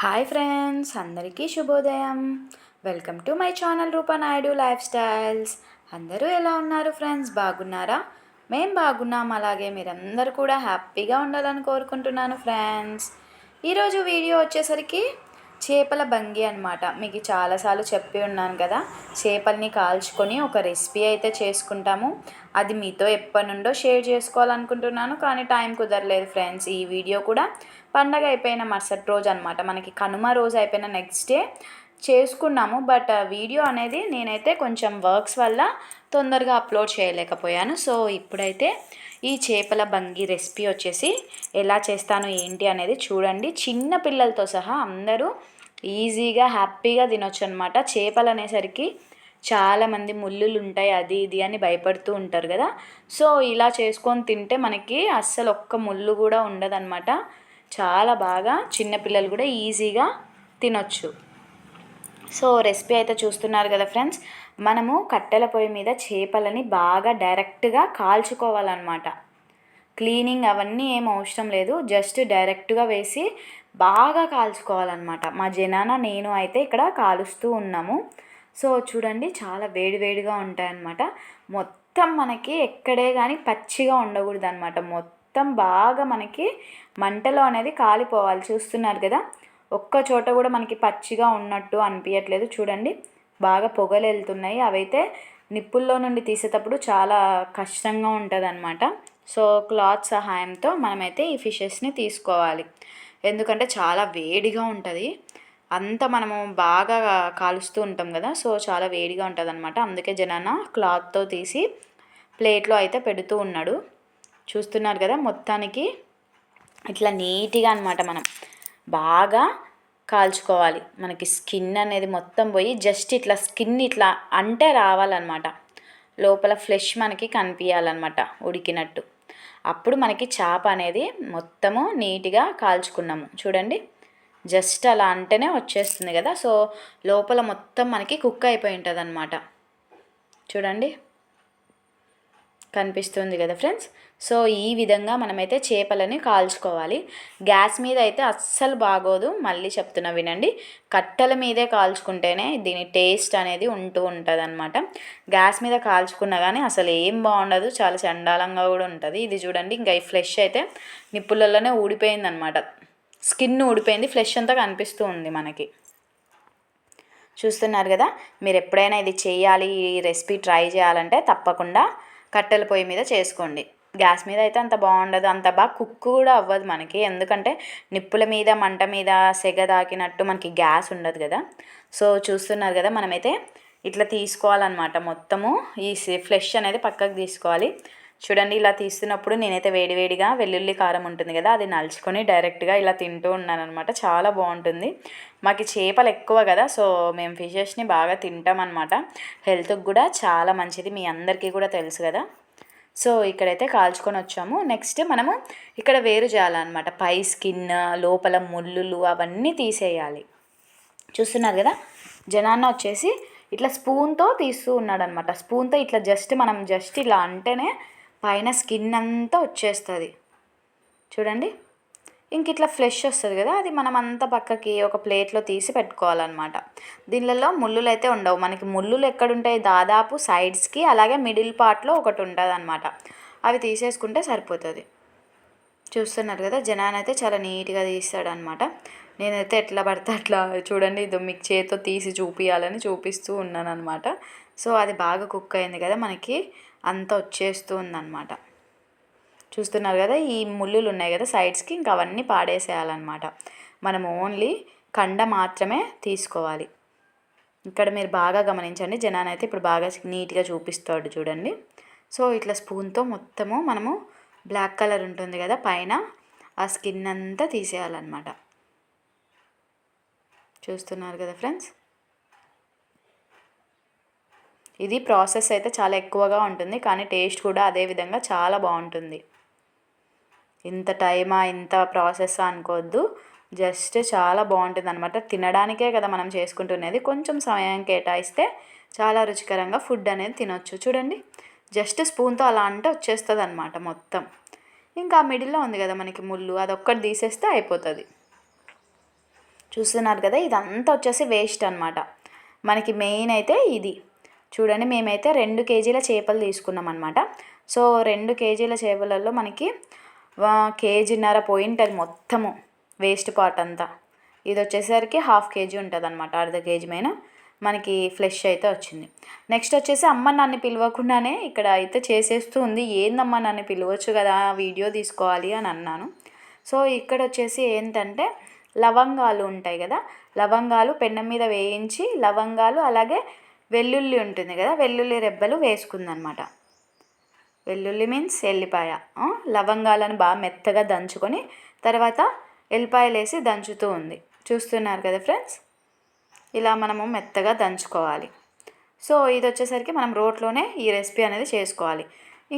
Hi friends అందరికీ శుభోదయం. Welcome to my channel Roopa Naidu life styles. అందరూ ఎలా ఉన్నారు ఫ్రెండ్స్? బాగున్నారా? మేము బాగున్నాం అలాగే మీరందరూ కూడా హ్యాపీగా ఉండాలని కోరుకుంటున్నాను ఫ్రెండ్స్. ఈరోజు వీడియో వచ్చేసరికి చేపల భంగి అనమాట మీకు చాలాసార్లు చెప్పి ఉన్నాను కదా. చేపల్ని కాల్చుకొని ఒక రెసిపీ అయితే చేసుకుంటాము. అది మీతో ఎప్పటి నుండో షేర్ చేసుకోవాలనుకుంటున్నాను. కానీ టైం కుదరలేదు ఫ్రెండ్స్. ఈ వీడియో కూడా పండగ అయిపోయిన మరుసటి రోజు అనమాట మనకి కనుమ రోజు అయిపోయిన నెక్స్ట్ డే చేసుకున్నాము. బట్ వీడియో అనేది నేనైతే కొంచెం వర్క్స్ వల్ల తొందరగా అప్లోడ్ చేయలేకపోయాను. సో ఇప్పుడైతే ఈ చేపల బంగి రెసిపీ వచ్చేసి ఎలా చేస్తాను ఏంటి అనేది చూడండి. చిన్న పిల్లలతో సహా అందరూ ఈజీగా హ్యాపీగా తినొచ్చు అనమాట చేపలు అనేసరికి చాలామంది ముళ్ళులు ఉంటాయి అది ఇది అని భయపడుతూ ఉంటారు కదా. సో ఇలా చేసుకొని తింటే మనకి అస్సలు ఒక్క ముళ్ళు కూడా ఉండదన్నమాట. చాలా బాగా చిన్నపిల్లలు కూడా ఈజీగా తినొచ్చు. సో రెసిపీ అయితే చూస్తున్నారు కదా ఫ్రెండ్స్. మనము కట్టెల పొయ్యి మీద చేపలని బాగా డైరెక్ట్గా కాల్చుకోవాలన్నమాట. క్లీనింగ్ అవన్నీ ఏం అవసరం లేదు. జస్ట్ డైరెక్ట్గా వేసి బాగా కాల్చుకోవాలన్నమాట. మా జనాన నేను అయితే ఇక్కడ కాలుస్తూ ఉన్నాము. సో చూడండి చాలా వేడి వేడిగా ఉంటాయన్నమాట. మొత్తం మనకి ఎక్కడే కానీ పచ్చిగా ఉండకూడదు అనమాట మొత్తం బాగా మనకి మంటలో అనేది కాలిపోవాలి. చూస్తున్నారు కదా? ఒక్క చోట కూడా మనకి పచ్చిగా ఉన్నట్టు అనిపించట్లేదు చూడండి. బాగా పొగలు వెళ్తున్నాయి అవైతే నిప్పుల్లో నుండి తీసేటప్పుడు చాలా కష్టంగా ఉంటుంది అనమాట సో క్లాత్ సహాయంతో మనమైతే ఈ ఫిషెస్ని తీసుకోవాలి. ఎందుకంటే చాలా వేడిగా ఉంటుంది. అంతా మనము బాగా కాలుస్తూ ఉంటాం కదా సో చాలా వేడిగా ఉంటుంది అనమాట అందుకే జనాన క్లాత్తో తీసి ప్లేట్లో అయితే పెడుతూ ఉన్నాడు. చూస్తున్నారు కదా మొత్తానికి ఇట్లా నీట్గా అనమాట మనం. బాగా కాల్చుకోవాలి. మనకి స్కిన్ అనేది మొత్తం పోయి జస్ట్ ఇట్లా స్కిన్ ఇట్లా అంటే రావాలన్నమాట. లోపల ఫ్లెష్ మనకి కనిపించాలన్నమాట ఉడికినట్టు. అప్పుడు మనకి చేప అనేది మొత్తము నీట్గా కాల్చుకున్నాము. చూడండి. జస్ట్ అలా అంటేనే వచ్చేస్తుంది కదా. సో లోపల మొత్తం మనకి కుక్ అయిపోయి ఉంటుంది అన్నమాట చూడండి. కనిపిస్తుంది కదా ఫ్రెండ్స్? సో ఈ విధంగా మనమైతే చేపలని కాల్చుకోవాలి. గ్యాస్ మీద అయితే అస్సలు బాగోదు. మళ్ళీ చెప్తున్నా వినండి. కట్టెల మీదే కాల్చుకుంటేనే దీని టేస్ట్ అనేది ఉంటూ ఉంటుంది అనమాట గ్యాస్ మీద కాల్చుకున్నా కానీ అసలు ఏం బాగుండదు. చాలా చండాలంగా కూడా ఉంటుంది. ఇది చూడండి ఇంకా ఈ ఫ్లెష్ అయితే నిప్పులలోనే ఊడిపోయింది అనమాట స్కిన్ ఊడిపోయింది. ఫ్లెష్ అంతా కనిపిస్తూ ఉంది మనకి. చూస్తున్నారు కదా? మీరు ఎప్పుడైనా ఇది చేయాలి ఈ రెసిపీ ట్రై చేయాలంటే తప్పకుండా కట్టెల పొయ్యి మీద చేసుకోండి. గ్యాస్ మీద అయితే అంత బాగుండదు. అంత బాగా కుక్ కూడా అవ్వదు మనకి. ఎందుకంటే నిప్పుల మీద మంట మీద సెగ తాకినట్టు మనకి గ్యాస్ ఉండదు కదా. సో చూస్తున్నారు కదా మనమైతే ఇట్లా తీసుకోవాలన్నమాట. మొత్తము ఈ ఫ్లెష్ అనేది పక్కకు తీసుకోవాలి. చూడండి ఇలా తీస్తున్నప్పుడు నేనైతే వేడివేడిగా వెల్లుల్లి కారం ఉంటుంది కదా అది నలుచుకొని డైరెక్ట్గా ఇలా తింటూ ఉన్నాను అనమాట చాలా బాగుంటుంది. మాకు చేపలు ఎక్కువ కదా సో మేము ఫిషెస్ని బాగా తింటాం అనమాట హెల్త్కి కూడా చాలా మంచిది మీ అందరికీ కూడా తెలుసు కదా. సో ఇక్కడైతే కాల్చుకొని వచ్చాము. నెక్స్ట్ మనము ఇక్కడ వేరు చేయాలన్నమాట. పై స్కిన్ లోపల ముళ్ళులు అవన్నీ తీసేయాలి. చూస్తున్నారు కదా జనాన్న వచ్చేసి ఇట్లా స్పూన్తో తీస్తూ ఉన్నాడనమాట స్పూన్తో ఇట్లా జస్ట్ మనం జస్ట్ ఇలా అంటేనే పైన స్కిన్ అంతా వచ్చేస్తుంది. చూడండి. ఇంక ఇట్లా ఫ్లెష్ వస్తుంది కదా అది మనం అంతా పక్కకి ఒక ప్లేట్లో తీసి పెట్టుకోవాలన్నమాట. దీనిలలో ముళ్ళులు అయితే ఉండవు. మనకి ముళ్ళులు ఎక్కడుంటాయి? దాదాపు సైడ్స్కి అలాగే మిడిల్ పార్ట్లో ఒకటి ఉంటుంది అనమాట అవి తీసేసుకుంటే సరిపోతుంది. చూస్తున్నారు కదా జనాన్ అయితే చాలా నీట్గా తీస్తాడనమాట నేనైతే ఎట్లా పడితే అట్లా చూడండి ఇది మీకు చేతితో తీసి చూపించాలని చూపిస్తూ ఉన్నాను అనమాట సో అది బాగా కుక్ అయింది కదా మనకి. అంతా వచ్చేస్తూ ఉందన్నమాట చూస్తున్నారు కదా ఈ ముళ్ళులు ఉన్నాయి కదా సైడ్స్కి ఇంకా అవన్నీ పాడేసేయాలన్నమాట. మనం ఓన్లీ కండ మాత్రమే తీసుకోవాలి. ఇక్కడ మీరు బాగా గమనించండి జనాన్ని అయితే ఇప్పుడు బాగా నీట్గా చూపిస్తాడు చూడండి. సో ఇట్లా స్పూన్తో మొత్తము మనము బ్లాక్ కలర్ ఉంటుంది కదా పైన ఆ స్కిన్ అంతా తీసేయాలన్నమాట. చూస్తున్నారు కదా ఫ్రెండ్స్? ఇది ప్రాసెస్ అయితే చాలా ఎక్కువగా ఉంటుంది కానీ టేస్ట్ కూడా అదే విధంగా చాలా బాగుంటుంది. ఇంత టైమా ఇంత ప్రాసెస్ అనుకోవద్దు. జస్ట్ చాలా బాగుంటుంది అనమాట తినడానికే కదా మనం చేసుకుంటున్నది కొంచెం సమయం కేటాయిస్తే చాలా రుచికరంగా ఫుడ్ అనేది తినొచ్చు. చూడండి. జస్ట్ స్పూన్తో అలా అంటే వచ్చేస్తుంది అనమాట మొత్తం. ఇంకా మిడిల్లో ఉంది కదా మనకి ముళ్ళు అది ఒక్కటి తీసేస్తే అయిపోతుంది. చూస్తున్నారు కదా ఇదంతా వచ్చేసి వేస్ట్ అనమాట మనకి మెయిన్ అయితే ఇది. చూడండి మేమైతే రెండు కేజీల చేపలు తీసుకున్నాం అనమాట సో రెండు కేజీల చేపలలో మనకి కేజీన్నర పోయింటుంది మొత్తము వేస్ట్ పార్ట్ అంతా. ఇది వచ్చేసరికి హాఫ్ కేజీ ఉంటుంది అనమాట అర్ధ కేజీ మైన మనకి ఫ్లెష్ అయితే వచ్చింది. నెక్స్ట్ వచ్చేసి అమ్మ నన్ను పిలవకుండానే ఇక్కడ అయితే చేసేస్తూ ఉంది. ఏందమ్మా నన్ను పిలవచ్చు కదా వీడియో తీసుకోవాలి అని అన్నాను. సో ఇక్కడ వచ్చేసి ఏంటంటే లవంగాలు ఉంటాయి కదా లవంగాలు పెన్నం మీద వేయించి లవంగాలు అలాగే వెల్లుల్లి ఉంటుంది కదా వెల్లుల్లి రెబ్బలు వేసుకుందనమాట. వెల్లుల్లి మీన్స్ ఎల్లిపాయ. లవంగాలను బాగా మెత్తగా దంచుకొని తర్వాత ఎల్లిపాయలు వేసి దంచుతూ ఉంది. చూస్తున్నారు కదా ఫ్రెండ్స్ ఇలా మనము మెత్తగా దంచుకోవాలి. సో ఇది వచ్చేసరికి మనం రోట్లోనే ఈ రెసిపీ అనేది చేసుకోవాలి.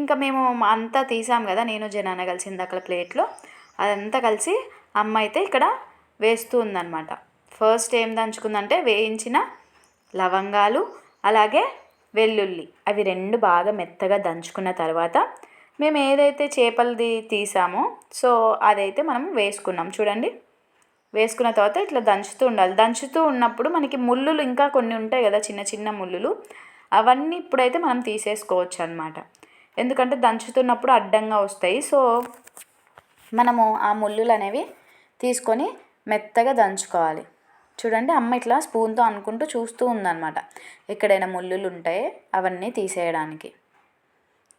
ఇంకా మేము అంతా తీసాం కదా నేను జనాన కలిసింది అక్కడ ప్లేట్లో. అదంతా కలిసి అమ్మ అయితే ఇక్కడ వేస్తూ ఉందన్నమాట ఫస్ట్ ఏం దంచుకుందంటే వేయించిన లవంగాలు అలాగే వెల్లుల్లి. అవి రెండు బాగా మెత్తగా దంచుకున్న తర్వాత మేము ఏదైతే చేపలది తీసామో సో అదైతే మనం వేసుకున్నాం. చూడండి. వేసుకున్న తర్వాత ఇట్లా దంచుతూ ఉండాలి. దంచుతూ ఉన్నప్పుడు మనకి ముళ్ళులు ఇంకా కొన్ని ఉంటాయి కదా చిన్న చిన్న ముళ్ళులు. అవన్నీ ఇప్పుడైతే మనం తీసేసుకోవచ్చు అనమాట ఎందుకంటే దంచుతున్నప్పుడు అడ్డంగా వస్తాయి. సో మనము ఆ ముళ్ళులు అనేవి తీసుకొని మెత్తగా దంచుకోవాలి. చూడండి అమ్మ ఇట్లా స్పూన్తో అనుకుంటూ చూస్తూ ఉందన్నమాట. ఎక్కడైనా ముళ్ళులు ఉంటాయి అవన్నీ తీసేయడానికి.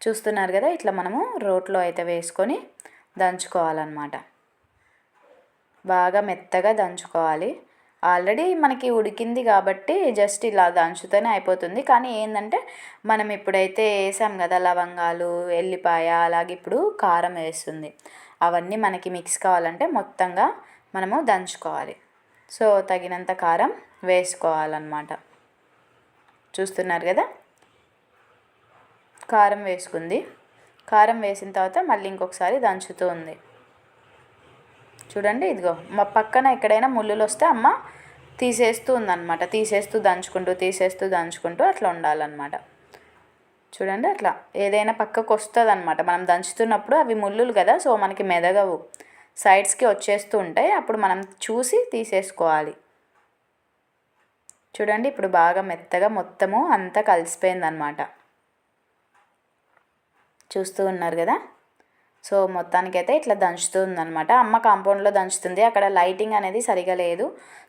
చూస్తున్నారు కదా ఇట్లా మనము రోట్లో అయితే వేసుకొని దంచుకోవాలన్నమాట. బాగా మెత్తగా దంచుకోవాలి. ఆల్రెడీ మనకి ఉడికింది కాబట్టి జస్ట్ ఇలా దంచుతూనే అయిపోతుంది. కానీ ఏంటంటే మనం ఇప్పుడైతే వేసాం కదా లవంగాలు ఎల్లిపాయ అలాగే ఇప్పుడు కారం వేస్తుంది. అవన్నీ మనకి మిక్స్ కావాలంటే మొత్తంగా మనము దంచుకోవాలి. సో తగినంత కారం వేసుకోవాలన్నమాట. చూస్తున్నారు కదా? కారం వేసుకుంది. కారం వేసిన తర్వాత మళ్ళీ ఇంకొకసారి దంచుతూ ఉంది. చూడండి ఇదిగో మా పక్కన ఎక్కడైనా ముళ్ళులు వస్తే అమ్మ తీసేస్తూ ఉందన్నమాట. తీసేస్తూ దంచుకుంటూ తీసేస్తూ దంచుకుంటూ అట్లా ఉండాలన్నమాట. చూడండి అట్లా ఏదైనా పక్కకు వస్తుంది అనమాట మనం దంచుతున్నప్పుడు అవి ముళ్ళులు కదా సో మనకి మెదగవు. సైడ్స్కి వచ్చేస్తూ ఉంటాయి అప్పుడు మనం చూసి తీసేసుకోవాలి. చూడండి ఇప్పుడు బాగా మెత్తగా మొత్తము అంతా కలిసిపోయిందనమాట చూస్తూ ఉన్నారు కదా? సో మొత్తానికైతే ఇట్లా దంచుతుందనమాట అమ్మ కాంపౌండ్లో దంచుతుంది. అక్కడ లైటింగ్ అనేది సరిగా లేదు.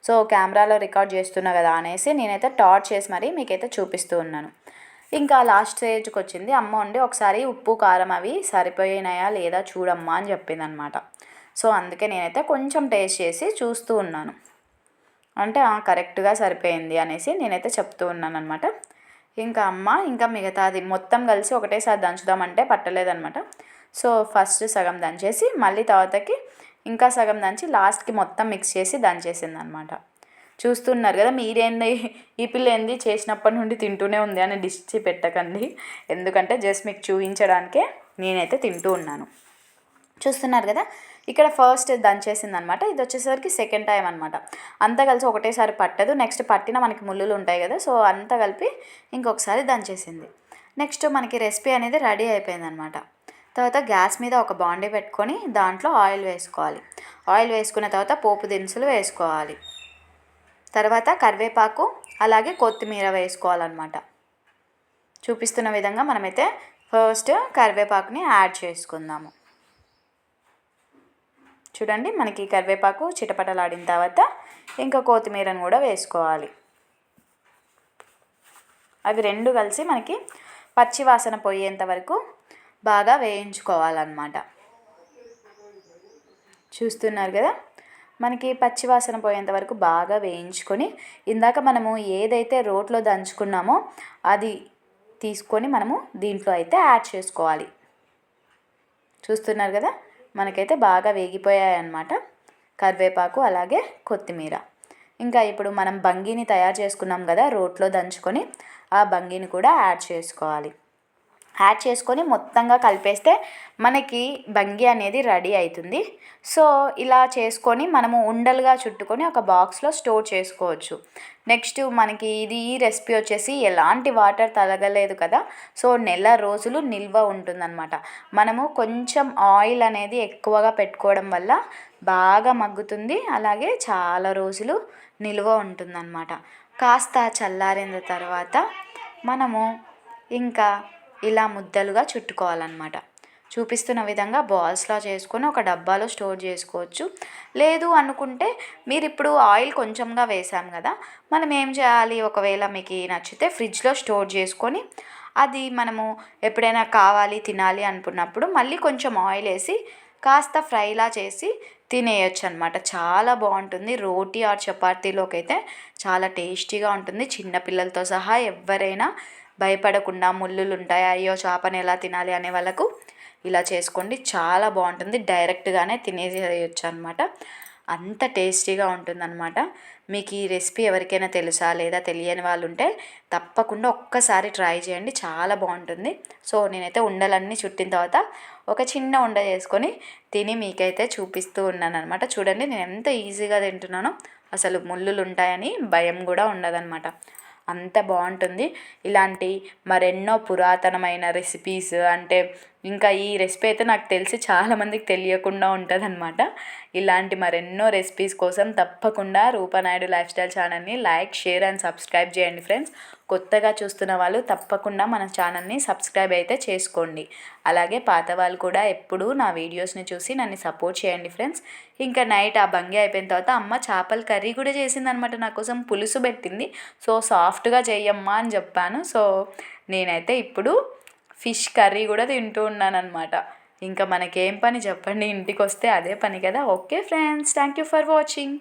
సో కెమెరాలో రికార్డ్ చేస్తున్నా కదా అనేసి నేనైతే టార్చ్ చేసి మరీ మీకైతే చూపిస్తూ ఉన్నాను. ఇంకా లాస్ట్ స్టేజ్కి వచ్చింది. అమ్మ ఉండి ఒకసారి ఉప్పు కారం అవి సరిపోయినాయా లేదా చూడమ్మా అని చెప్పింది అనమాట సో అందుకే నేనైతే కొంచెం టేస్ట్ చేసి చూస్తూ ఉన్నాను. అంటే కరెక్ట్గా సరిపోయింది అనేసి నేనైతే చెప్తూ ఉన్నాను అనమాట ఇంకా అమ్మ ఇంకా మిగతాది మొత్తం కలిసి ఒకటేసారి దంచుదామంటే పట్టలేదనమాట సో ఫస్ట్ సగం దంచేసి మళ్ళీ తర్వాతకి ఇంకా సగం దంచి లాస్ట్కి మొత్తం మిక్స్ చేసి దంచేసింది అనమాట చూస్తున్నారు కదా మీరేంది? ఈ పిల్ల ఏంది? చేసినప్పటి నుండి తింటూనే ఉంది అని డిష్ పెట్టకండి. ఎందుకంటే జస్ట్ మీకు చూపించడానికే నేనైతే తింటూ ఉన్నాను. చూస్తున్నారు కదా ఇక్కడ ఫస్ట్ దంచేసింది అనమాట ఇది వచ్చేసరికి సెకండ్ టైం అనమాట. అంతా కలిసి ఒకటేసారి పట్టదు. నెక్స్ట్ పట్టిన మనకి ముళ్ళులు ఉంటాయి కదా సో అంతా కలిపి ఇంకొకసారి దంచేసింది నెక్స్ట్ మనకి రెసిపీ అనేది రెడీ అయిపోయింది అనమాట తర్వాత గ్యాస్ మీద ఒక బాండీ పెట్టుకొని దాంట్లో ఆయిల్ వేసుకోవాలి. ఆయిల్ వేసుకున్న తర్వాత పోపు దినుసులు వేసుకోవాలి. తర్వాత కరివేపాకు అలాగే కొత్తిమీర వేసుకోవాలన్నమాట చూపిస్తున్న విధంగా మనమైతే ఫస్ట్ కరివేపాకుని యాడ్ చేసుకుందాము. చూడండి మనకి కరివేపాకు చిటపటలాడిన తర్వాత ఇంకా కొత్తిమీరను కూడా వేసుకోవాలి. అవి రెండు కలిసి మనకి పచ్చి వాసన పోయేంత వరకు బాగా వేయించుకోవాలన్నమాట. చూస్తున్నారు కదా? మనకి పచ్చివాసన పోయేంత వరకు బాగా వేయించుకొని ఇందాక మనము ఏదైతే రోట్లో దంచుకున్నామో అది తీసుకొని మనము దీంట్లో అయితే యాడ్ చేసుకోవాలి. చూస్తున్నారు కదా? మనకైతే బాగా వేగిపోయాయి అన్నమాట కరివేపాకు అలాగే కొత్తిమీర. ఇంకా ఇప్పుడు మనం బంగిని తయారు చేసుకున్నాం కదా రోట్లో దంచుకొని ఆ బంగిని కూడా యాడ్ చేసుకోవాలి. యాడ్ చేసుకొని మొత్తంగా కలిపేస్తే మనకి బంగి అనేది రెడీ అవుతుంది. సో ఇలా చేసుకొని మనము ఉండలుగా చుట్టుకొని ఒక బాక్స్లో స్టోర్ చేసుకోవచ్చు. నెక్స్ట్ మనకి ఇది ఈ రెసిపీ వచ్చేసి ఎలాంటి వాటర్ తలగలేదు కదా? సో నెల రోజులు నిల్వ ఉంటుందన్నమాట. మనము కొంచెం ఆయిల్ అనేది ఎక్కువగా పెట్టుకోవడం వల్ల బాగా మగ్గుతుంది. అలాగే చాలా రోజులు నిల్వ ఉంటుందన్నమాట. కాస్త చల్లారిన తర్వాత మనము ఇంకా ఇలా ముద్దలుగా చుట్టుకోవాలన్నమాట. చూపిస్తున్న విధంగా బాల్స్లా చేసుకొని ఒక డబ్బాలో స్టోర్ చేసుకోవచ్చు. లేదు అనుకుంటే మీరు ఇప్పుడు ఆయిల్ కొంచెంగా వేసాం కదా మనం ఏం చేయాలి? ఒకవేళ మీకు నచ్చితే ఫ్రిడ్జ్లో స్టోర్ చేసుకొని అది మనము ఎప్పుడైనా కావాలి తినాలి అనుకున్నప్పుడు మళ్ళీ కొంచెం ఆయిల్ వేసి కాస్త ఫ్రైలా చేసి తినేయచ్చు అనమాట చాలా బాగుంటుంది. రోటీ ఆర్ చపాతీలోకి అయితే చాలా టేస్టీగా ఉంటుంది. చిన్నపిల్లలతో సహా ఎవరైనా భయపడకుండా ముళ్ళులు ఉంటాయి అయ్యో చేపను ఎలా తినాలి అనే వాళ్ళకు ఇలా చేసుకోండి. చాలా బాగుంటుంది. డైరెక్ట్గానే తినేసేయచ్చు అనమాట అంత టేస్టీగా ఉంటుందన్నమాట మీకు ఈ రెసిపీ ఎవరికైనా తెలుసా లేదా తెలియని వాళ్ళు ఉంటే తప్పకుండా ఒక్కసారి ట్రై చేయండి. చాలా బాగుంటుంది. సో నేనైతే ఉండలన్నీ చుట్టిన తర్వాత ఒక చిన్న ఉండ చేసుకొని తిని మీకైతే చూపిస్తూ ఉన్నాను అనమాట చూడండి నేను ఎంత ఈజీగా తింటున్నానో. అసలు ముళ్ళులు ఉంటాయని భయం కూడా ఉండదన్నమాట అంత బాగుంటుంది. ఇలాంటి మరెన్నో పురాతనమైన రెసిపీస్ అంటే ఇంకా ఈ రెసిపీ అయితే నాకు తెలిసి చాలామందికి తెలియకుండా ఉంటుంది అనమాట ఇలాంటి మరెన్నో రెసిపీస్ కోసం తప్పకుండా రూపనాయుడు లైఫ్ స్టైల్ ఛానల్ని లైక్ షేర్ అండ్ సబ్స్క్రైబ్ చేయండి ఫ్రెండ్స్ కొత్తగా చూస్తున్న వాళ్ళు తప్పకుండా మన ఛానల్ని సబ్స్క్రైబ్ అయితే చేసుకోండి. అలాగే పాత వాళ్ళు కూడా ఎప్పుడూ నా వీడియోస్ని చూసి నన్ను సపోర్ట్ చేయండి ఫ్రెండ్స్ ఇంకా నైట్ ఆ భంగి అయిపోయిన తర్వాత అమ్మ చేపల కర్రీ కూడా చేసిందనమాట నా కోసం. పులుసు పెట్టింది. సో సాఫ్ట్గా చేయమ్మా అని చెప్పాను. సో నేనైతే ఇప్పుడు ఫిష్ కర్రీ కూడా తింటూ ఉన్నాను అనమాట ఇంకా మనకేం పని చెప్పండి ఇంటికి వస్తే అదే పని కదా. Okay friends thank you for watching.